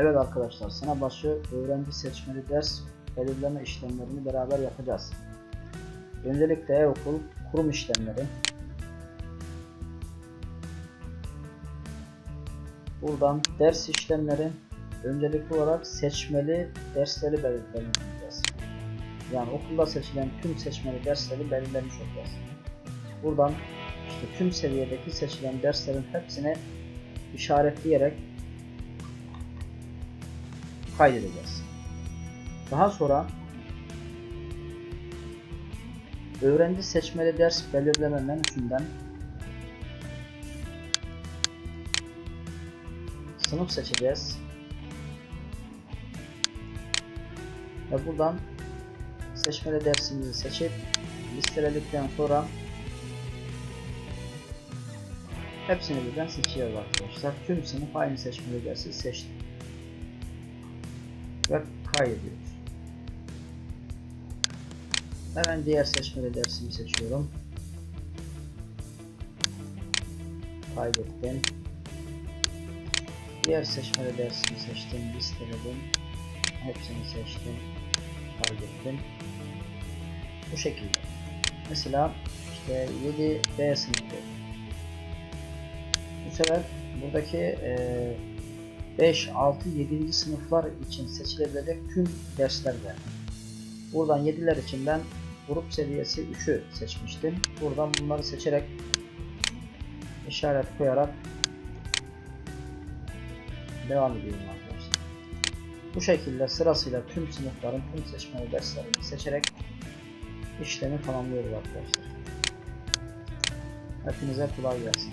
Evet arkadaşlar sınav başı öğrenci seçmeli ders belirleme işlemlerini beraber yapacağız. Öncelikle e-okul kurum işlemleri. Buradan ders işlemleri öncelikli olarak seçmeli dersleri belirleyeceğiz. Yani okulda seçilen tüm seçmeli dersleri belirlemiş olacağız. Buradan işte tüm seviyedeki seçilen derslerin hepsini işaretleyerek kaydedeceğiz. Daha sonra öğrenci seçmeli ders belirleme menüsünden sınıf seçeceğiz. Ve buradan seçmeli dersimizi seçip listeledikten sonra hepsini birden seçiyoruz arkadaşlar. Tüm sınıf aynı seçmeli dersi seçti. Ve kaydediyoruz. Hemen diğer seçmeli dersimi seçiyorum. Kaydettim. Diğer seçmeli dersimi seçtim, listeledim. Hepsini seçtim, kaydettim. Bu şekilde. Mesela işte 7B sınıfı. Bu sefer buradaki e, 5, 6, 7. sınıflar için seçilebilecek tüm dersler. Buradan 7'ler için ben grup seviyesi 3'ü seçmiştim. Buradan bunları seçerek işaret koyarak devam ediyorum arkadaşlar. Bu şekilde sırasıyla tüm sınıfların tüm seçmeli derslerini seçerek işlemi tamamlıyoruz arkadaşlar. Hepinize kolay gelsin.